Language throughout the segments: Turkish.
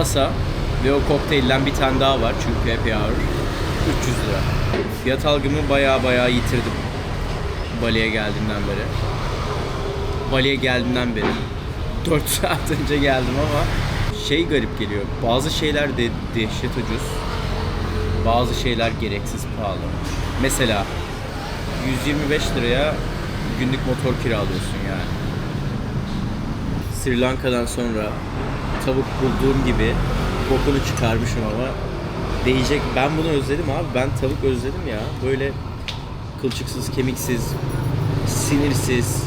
masa ve o kokteylden bir tane daha var çünkü happy hour. 300 lira. Fiyat algımı baya baya yitirdim. Bali'ye geldiğimden beri. Bali'ye geldiğimden beri. 4 saat önce geldim ama şey garip geliyor. Bazı şeyler de dehşet ucuz. Bazı şeyler gereksiz pahalı. Mesela 125 liraya günlük motor kiralıyorsun yani. Sri Lanka'dan sonra tavuk bulduğum gibi bokunu çıkarmışım ama değecek. Ben bunu özledim abi. Ben tavuk özledim ya. Böyle kılçıksız, kemiksiz, sinirsiz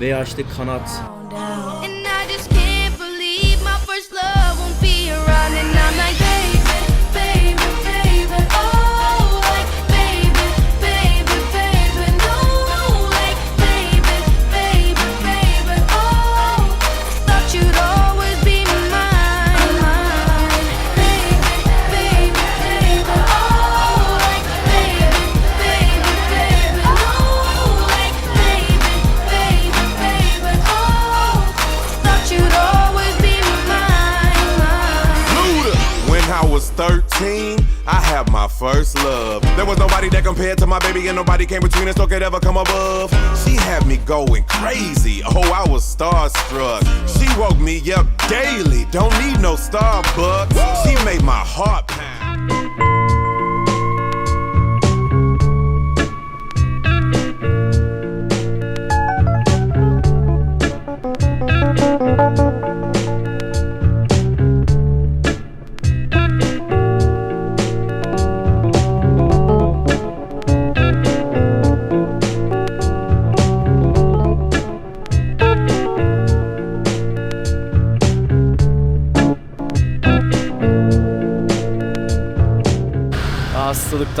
veya işte kanat. I have my first love. There was nobody that compared to my baby, and nobody came between us or could ever come above. She had me going crazy. Oh, I was starstruck. She woke me up daily. Don't need no Starbucks.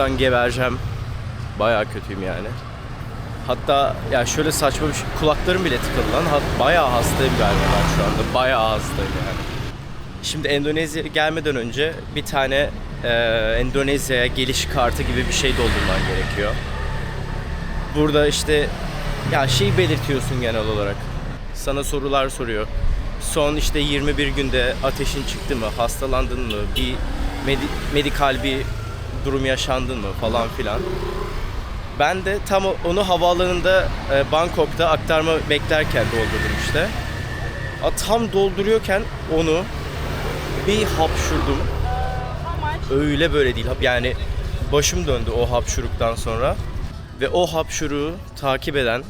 Hastalıktan gebereceğim. Bayağı kötüyüm yani. Hatta ya şöyle saçma bir şey. Kulaklarım bile tıkalı lan. Ha, bayağı hastayım galiba ben şu anda. Bayağı hastayım yani. Şimdi Endonezya'ya gelmeden önce bir tane e, Endonezya'ya geliş kartı gibi bir şey doldurman gerekiyor. Burada işte ya şey belirtiyorsun genel olarak. Sana sorular soruyor. Son işte 21 günde ateşin çıktı mı, hastalandın mı, bir medi- medikal bir durum yaşandın mı falan filan. Ben de tam onu havaalanında e, Bangkok'ta aktarma beklerken doldurdum işte. A, tam dolduruyorken onu bir hapşurdum. Öyle böyle değil. Yani başım döndü o hapşuruktan sonra. Ve o hapşuruğu takip eden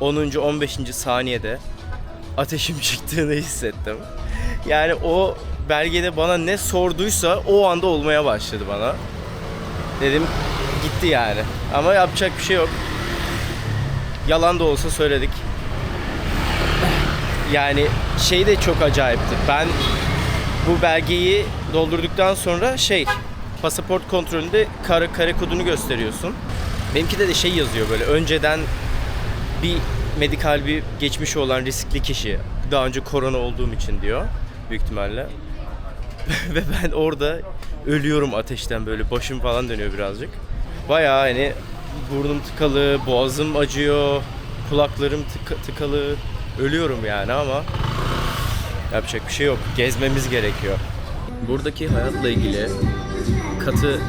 10. 15. saniyede ateşim çıktığını hissettim. Yani o belgede bana ne sorduysa o anda olmaya başladı bana. Dedim gitti yani. Ama yapacak bir şey yok. Yalan da olsa söyledik. Yani şey de çok acayipti. Ben bu belgeyi doldurduktan sonra şey pasaport kontrolünde kare, kare kodunu gösteriyorsun. Benimki de, de şey yazıyor böyle önceden bir medikal bir geçmişi olan riskli kişi daha önce korona olduğum için diyor büyük ihtimalle. Ve ben orada ölüyorum ateşten böyle başım falan dönüyor birazcık. Bayağı hani burnum tıkalı, boğazım acıyor, kulaklarım tıka- tıkalı. Ölüyorum yani ama yapacak bir şey yok. Gezmemiz gerekiyor. Buradaki hayatla ilgili katı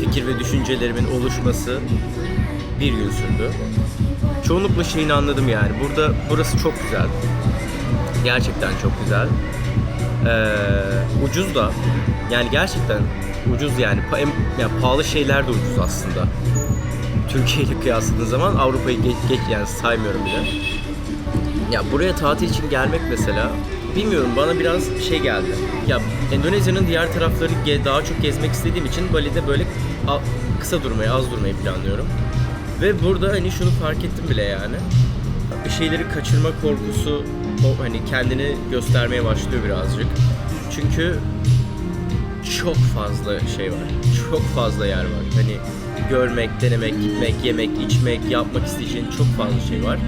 fikir ve düşüncelerimin oluşması bir gün sürdü. Çoğunlukla şeyini anladım yani. Burada burası çok güzel. Gerçekten çok güzel. Ee, ucuz da yani gerçekten ucuz yani Pa- em- yani pahalı şeyler de ucuz aslında. Türkiye ile kıyasladığın zaman Avrupa'yı geç, geç yani saymıyorum bile. Ya buraya tatil için gelmek mesela bilmiyorum bana biraz şey geldi. Ya Endonezya'nın diğer tarafları daha çok gezmek istediğim için Bali'de böyle kısa durmayı, az durmayı planlıyorum. Ve burada hani şunu fark ettim bile yani. Bir şeyleri kaçırma korkusu o hani kendini göstermeye başlıyor birazcık. Çünkü çok fazla şey var. Çok fazla yer var. Hani görmek, denemek, gitmek, yemek, içmek, yapmak isteyeceğin çok fazla şey var.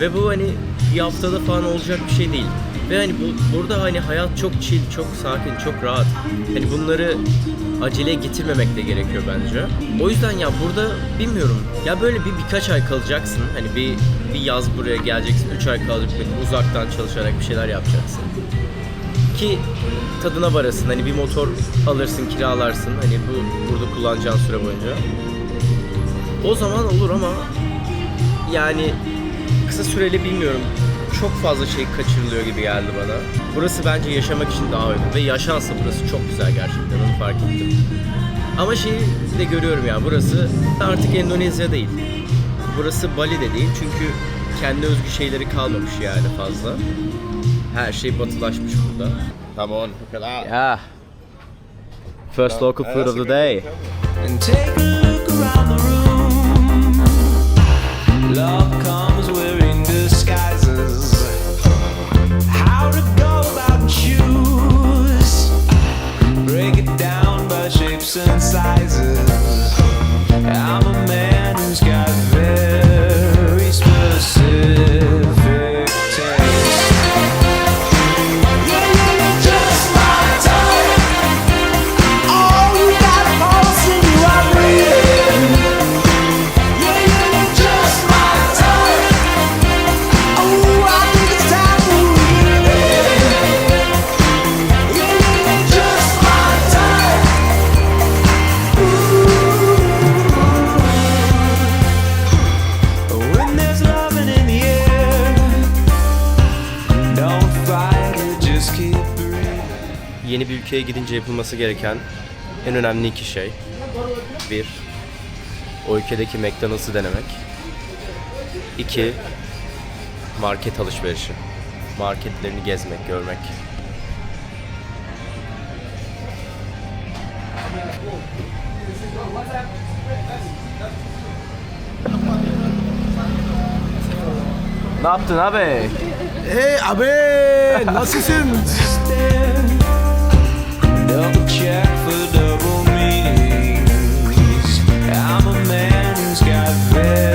Ve bu hani bir haftada falan olacak bir şey değil. Ve hani bu, burada hani hayat çok chill, çok sakin, çok rahat. Hani bunları acele getirmemek de gerekiyor bence. O yüzden ya burada bilmiyorum. Ya böyle bir birkaç ay kalacaksın. Hani bir bir yaz buraya geleceksin. 3 ay kalacak böyle uzaktan çalışarak bir şeyler yapacaksın. Ki tadına varasın. Hani bir motor alırsın, kiralarsın. Hani bu burada kullanacağın süre boyunca. O zaman olur ama yani kısa süreli bilmiyorum. Çok fazla şey kaçırılıyor gibi geldi bana. Burası bence yaşamak için daha uygun ve yaşansa burası çok güzel gerçekten onu fark ettim. Ama şeyi de görüyorum ya burası artık Endonezya değil. Burası Bali de değil çünkü kendi özgü şeyleri kalmamış yani fazla. Her şey batılaşmış burada. Come on, look at that. Yeah. First local food of the day. and take a look around the room. Love gidince yapılması gereken en önemli iki şey. Bir, o ülkedeki McDonald's'ı denemek. İki, market alışverişi. Marketlerini gezmek, görmek. Ne yaptın abi? Hey abi nasılsın? For double meanings. I'm a man who's got very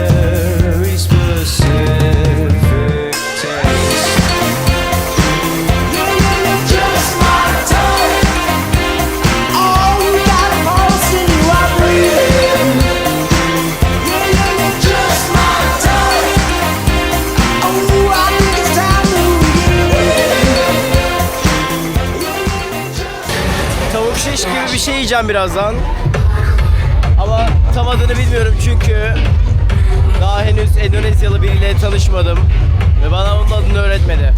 şey yiyeceğim birazdan. Ama tam adını bilmiyorum çünkü daha henüz Endonezyalı biriyle tanışmadım ve bana onun adını öğretmedi.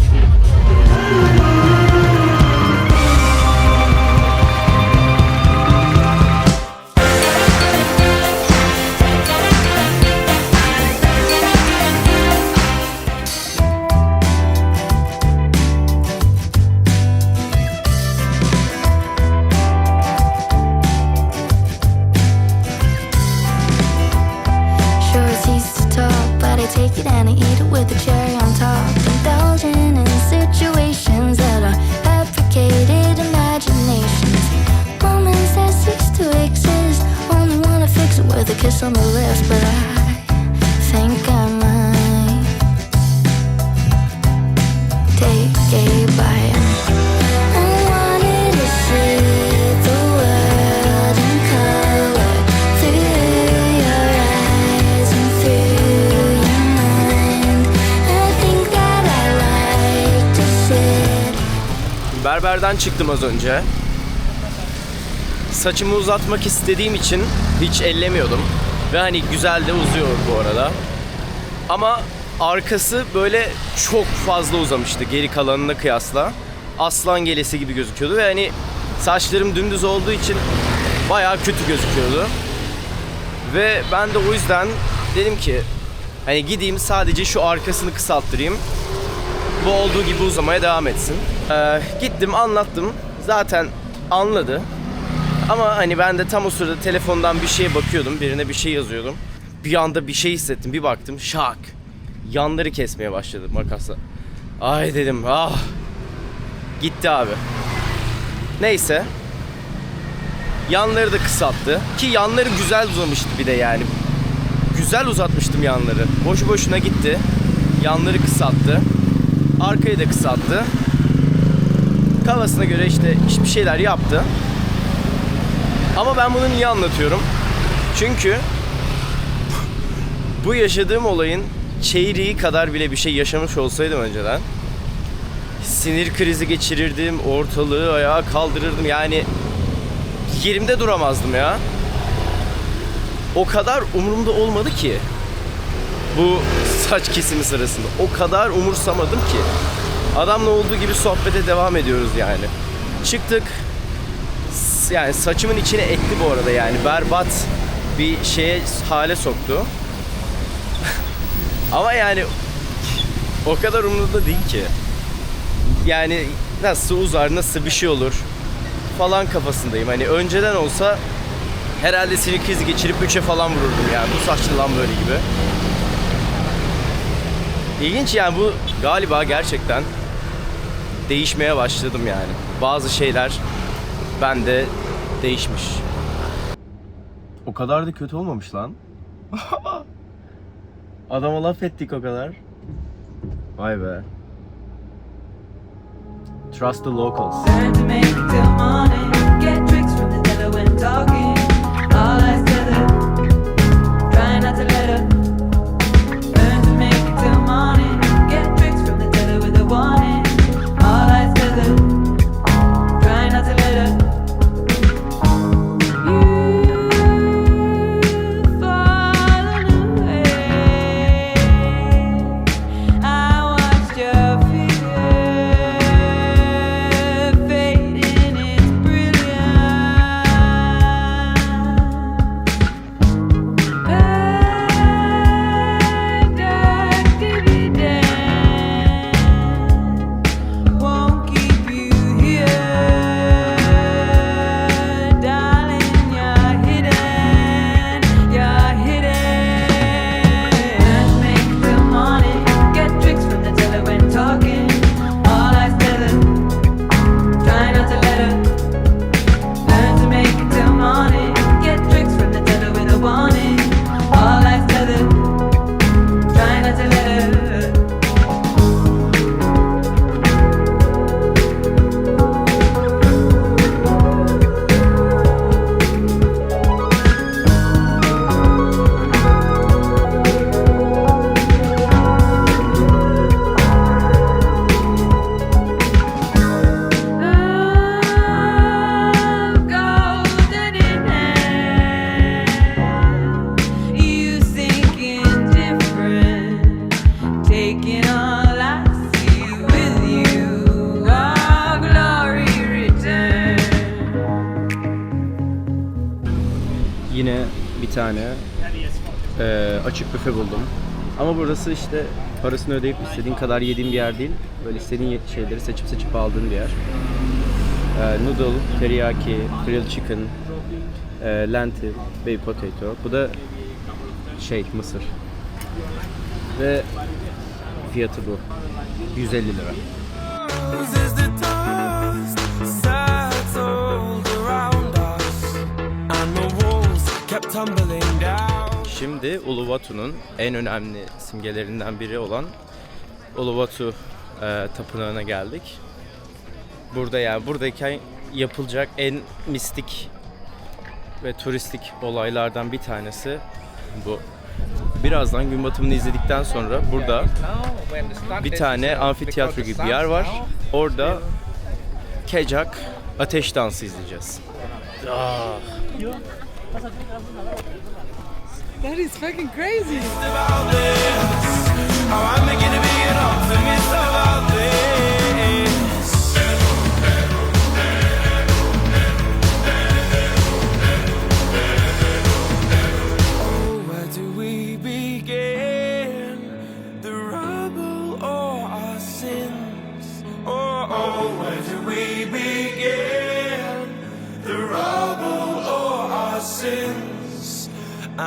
On the lips, but I think I might take a bite. Berberden çıktım az önce. Saçımı uzatmak istediğim için hiç ellemiyordum. Ve hani güzel de uzuyor bu arada. Ama arkası böyle çok fazla uzamıştı geri kalanına kıyasla. Aslan gelesi gibi gözüküyordu ve hani saçlarım dümdüz olduğu için bayağı kötü gözüküyordu. Ve ben de o yüzden dedim ki hani gideyim sadece şu arkasını kısalttırayım bu olduğu gibi uzamaya devam etsin. Ee, gittim anlattım. Zaten anladı. Ama hani ben de tam o sırada telefondan bir şeye bakıyordum. Birine bir şey yazıyordum. Bir anda bir şey hissettim. Bir baktım şak. Yanları kesmeye başladı makasla. Ay dedim ah. Gitti abi. Neyse. Yanları da kısalttı. Ki yanları güzel uzamıştı bir de yani. Güzel uzatmıştım yanları. Boşu boşuna gitti. Yanları kısalttı. Arkayı da kısalttı. Kafasına göre işte bir şeyler yaptı. Ama ben bunu niye anlatıyorum? Çünkü bu yaşadığım olayın çeyreği kadar bile bir şey yaşamış olsaydım önceden sinir krizi geçirirdim, ortalığı ayağa kaldırırdım. Yani yerimde duramazdım ya. O kadar umurumda olmadı ki bu saç kesimi sırasında. O kadar umursamadım ki. Adamla olduğu gibi sohbete devam ediyoruz yani. Çıktık. Yani saçımın içine ekti bu arada yani. Berbat bir şeye hale soktu. Ama yani o kadar umurumda değil ki. Yani nasıl uzar, nasıl bir şey olur falan kafasındayım. Hani önceden olsa herhalde sinir krizi geçirip 3'e falan vururdum yani. Bu saçlı lan böyle gibi. İlginç yani bu galiba gerçekten değişmeye başladım yani. Bazı şeyler bende değişmiş. O kadar da kötü olmamış lan. Adama laf ettik o kadar. Vay be. Trust the locals. Ama burası işte parasını ödeyip istediğin kadar yediğin bir yer değil. Böyle istediğin şeyleri seçip seçip aldığın bir yer. Eee, noodle, teriyaki, grilled chicken, eee, lentil, baby potato. Bu da şey mısır. Ve fiyatı bu. 150 lira. Tumbling. Şimdi Uluwatu'nun en önemli simgelerinden biri olan Uluwatu e, tapınağına geldik. Burada yani buradayken yapılacak en mistik ve turistik olaylardan bir tanesi bu. Birazdan gün batımını izledikten sonra burada bir tane amfiteyatro gibi bir yer var. Orada kecak ateş dansı izleyeceğiz. That is fucking crazy.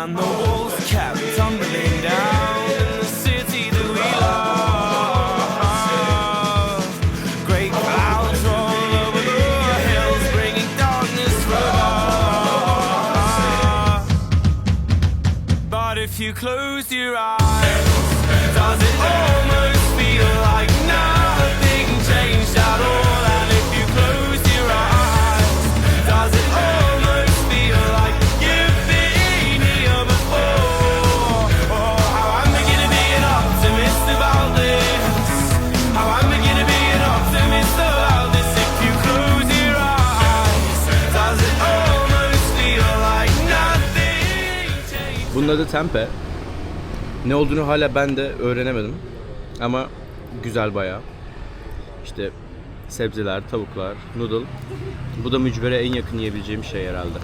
And the walls kept tumbling down in the city that we love. Great clouds over the hills, bringing darkness. But if you close your eyes, adı tempe. Ne olduğunu hala ben de öğrenemedim. Ama güzel bayağı. İşte sebzeler, tavuklar, noodle. Bu da mücvere en yakın yiyebileceğim şey herhalde.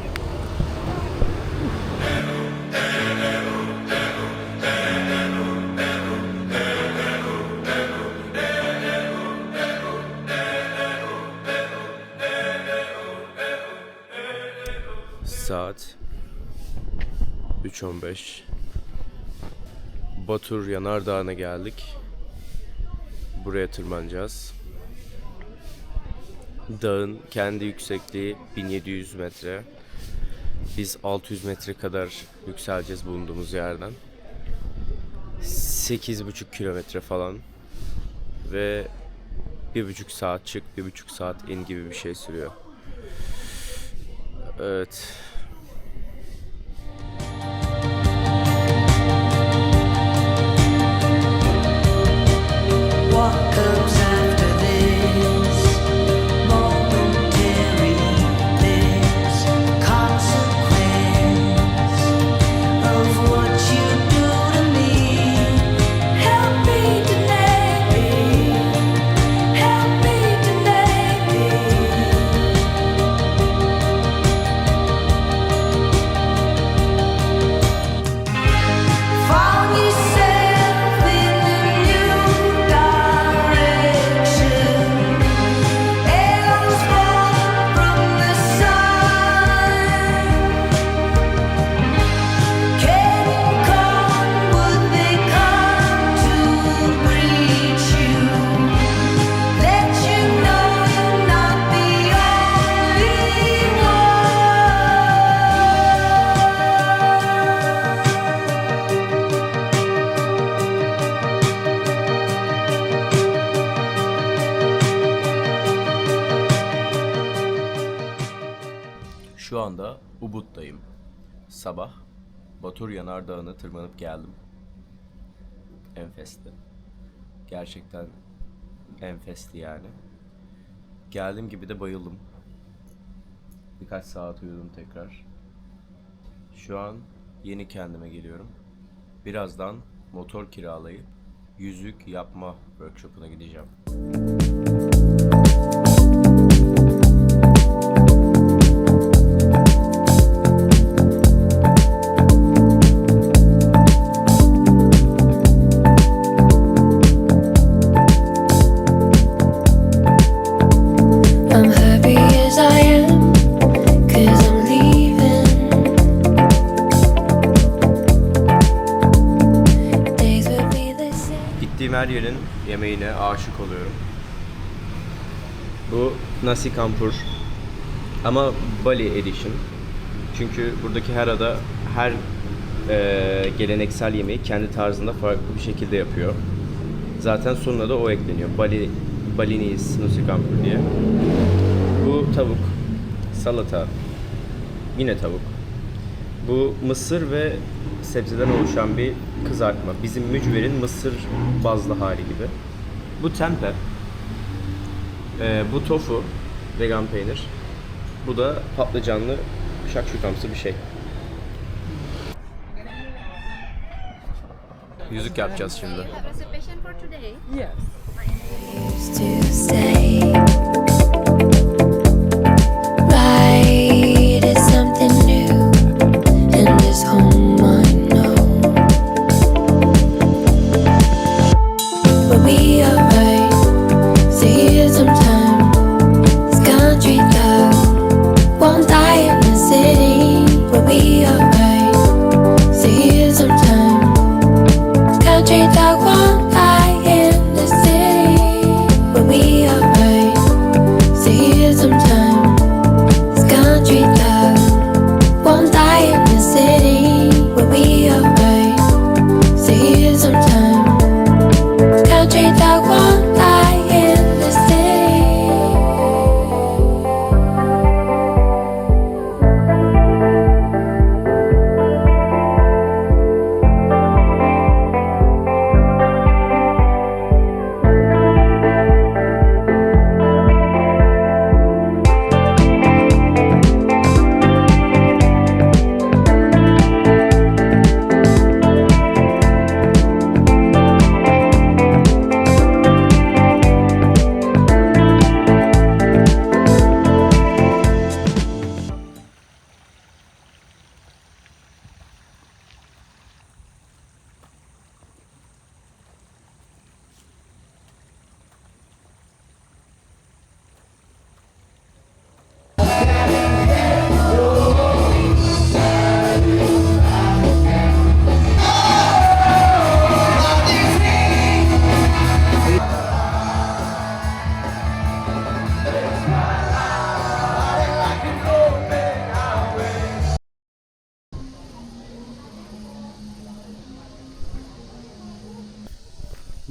3.15 Batur Yanardağı'na geldik. Buraya tırmanacağız. Dağın kendi yüksekliği 1700 metre. Biz 600 metre kadar yükseleceğiz bulunduğumuz yerden. 8,5 kilometre falan. Ve bir buçuk saat çık, bir buçuk saat in gibi bir şey sürüyor. Evet. 我的 Batur Yanardağı'na tırmanıp geldim. Enfesti. Gerçekten enfesti yani. Geldiğim gibi de bayıldım. Birkaç saat uyudum tekrar. Şu an yeni kendime geliyorum. Birazdan motor kiralayıp yüzük yapma workshopuna gideceğim. Bu nasi campur ama Bali edition. Çünkü buradaki her ada her eee, geleneksel yemeği kendi tarzında farklı bir şekilde yapıyor. Zaten sonuna da o ekleniyor. Bali Balinese nasi campur diye. Bu tavuk, salata, yine tavuk. Bu mısır ve sebzeden oluşan bir kızartma. Bizim mücverin mısır bazlı hali gibi. Bu tempe. Ee, bu tofu, vegan peynir. Bu da patlıcanlı şakşukamsı bir şey. Yüzük yapacağız şimdi. reservation for te dar.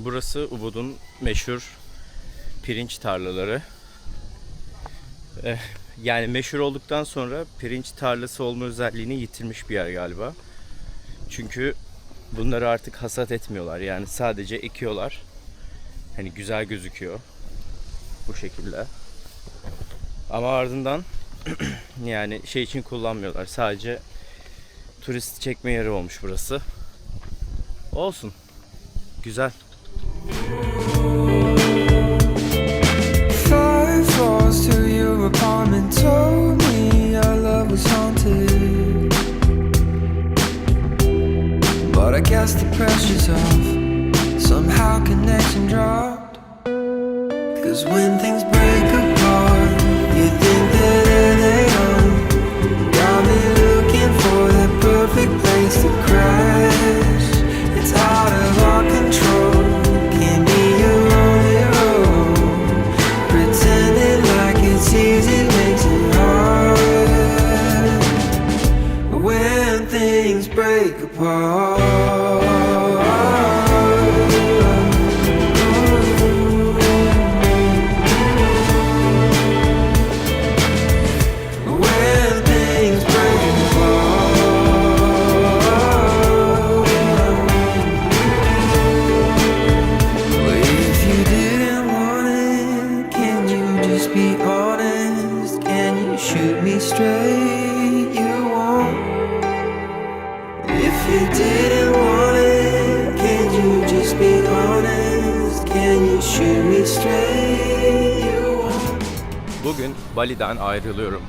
Burası Ubud'un meşhur pirinç tarlaları. Eh, yani meşhur olduktan sonra pirinç tarlası olma özelliğini yitirmiş bir yer galiba. Çünkü bunları artık hasat etmiyorlar. Yani sadece ekiyorlar. Hani güzel gözüküyor. Bu şekilde. Ama ardından yani şey için kullanmıyorlar. Sadece turist çekme yeri olmuş burası. Olsun. Güzel. Apartment told me our love was haunted. But I guess the pressure's off. Somehow connection dropped. Cause when things break shoot me straight? You won't. If you didn't want it, can you just be honest? Can you shoot me straight? You won't. Bugün Bali'den ayrılıyorum.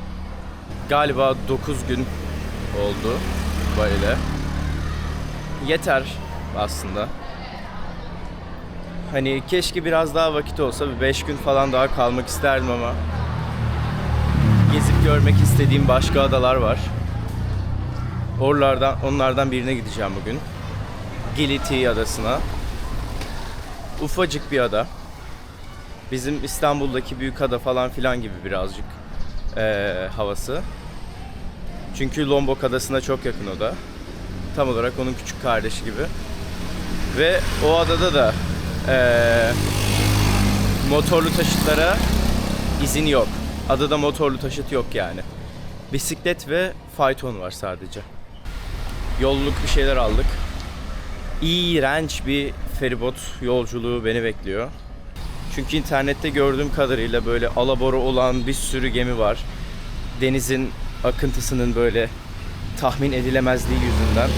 Galiba 9 gün oldu Bali'de. Yeter aslında. Hani keşke biraz daha vakit olsa bir 5 gün falan daha kalmak isterdim ama görmek istediğim başka adalar var. Oralardan onlardan birine gideceğim bugün. Giliti adasına. Ufacık bir ada. Bizim İstanbul'daki büyük ada falan filan gibi birazcık eee, havası. Çünkü Lombok adasına çok yakın o da. Tam olarak onun küçük kardeşi gibi. Ve o adada da eee, motorlu taşıtlara izin yok. Adada motorlu taşıt yok yani. Bisiklet ve fayton var sadece. Yolluk bir şeyler aldık. İğrenç bir feribot yolculuğu beni bekliyor. Çünkü internette gördüğüm kadarıyla böyle alabora olan bir sürü gemi var. Denizin akıntısının böyle tahmin edilemezliği yüzünden.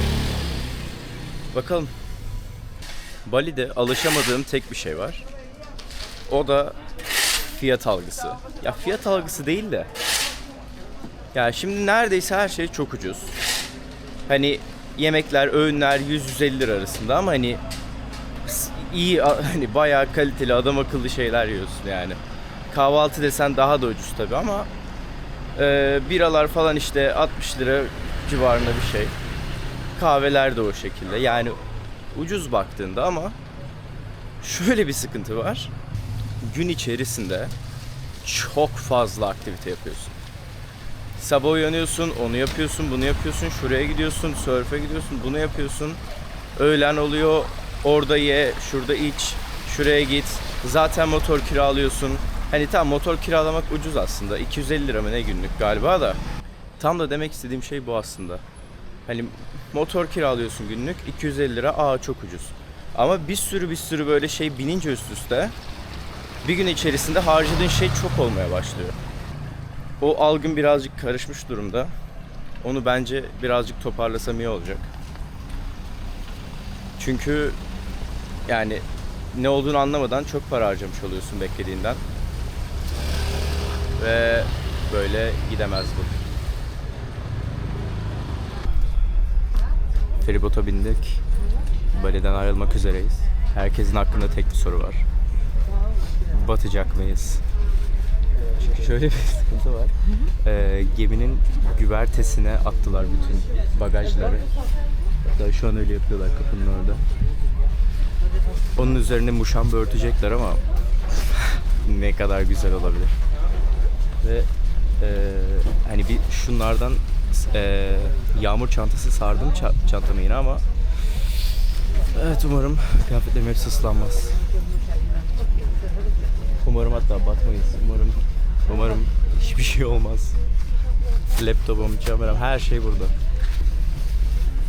Bakalım. Bali'de alışamadığım tek bir şey var. O da fiyat algısı. Ya fiyat algısı değil de. Ya şimdi neredeyse her şey çok ucuz. Hani yemekler, öğünler 100-150 lira arasında ama hani iyi hani bayağı kaliteli adam akıllı şeyler yiyorsun yani. Kahvaltı desen daha da ucuz tabi ama e, biralar falan işte 60 lira civarında bir şey. Kahveler de o şekilde. Yani ucuz baktığında ama şöyle bir sıkıntı var. Gün içerisinde çok fazla aktivite yapıyorsun. Sabah uyanıyorsun, onu yapıyorsun, bunu yapıyorsun, şuraya gidiyorsun, sörfe gidiyorsun, bunu yapıyorsun. Öğlen oluyor, orada ye, şurada iç, şuraya git. Zaten motor kiralıyorsun. Hani tam motor kiralamak ucuz aslında. 250 lira mı ne günlük galiba da. Tam da demek istediğim şey bu aslında. Hani motor kiralıyorsun günlük 250 lira. Aa çok ucuz. Ama bir sürü bir sürü böyle şey binince üst üste bir gün içerisinde harcadığın şey çok olmaya başlıyor. O algım birazcık karışmış durumda. Onu bence birazcık toparlasam iyi olacak. Çünkü yani ne olduğunu anlamadan çok para harcamış oluyorsun beklediğinden. Ve böyle gidemez bu. Feribota bindik. Bali'den ayrılmak üzereyiz. Herkesin aklında tek bir soru var. Batacak mıyız? Çünkü şöyle bir sıkıntı var. Ee, geminin güvertesine attılar bütün bagajları. Hatta şu an öyle yapıyorlar kapının orada. Onun üzerine muşamba örtecekler ama ne kadar güzel olabilir. Ve e, hani bir şunlardan e, yağmur çantası sardım ça- çantama yine ama Evet umarım kıyafetlerim hepsi ıslanmaz. Umarım hatta batmayız. Umarım umarım hiçbir şey olmaz. Laptopum, kameram her şey burada.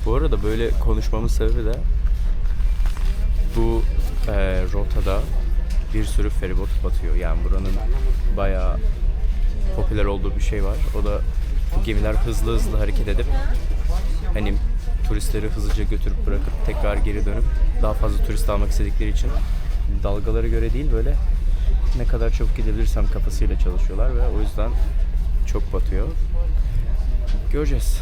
Bu arada böyle konuşmamın sebebi de bu e, rotada bir sürü feribot batıyor. Yani buranın bayağı popüler olduğu bir şey var. O da bu gemiler hızlı hızlı hareket edip hani turistleri hızlıca götürüp bırakıp tekrar geri dönüp daha fazla turist almak istedikleri için dalgalara göre değil böyle ne kadar çabuk gidebilirsem kafasıyla çalışıyorlar ve o yüzden çok batıyor. Göreceğiz.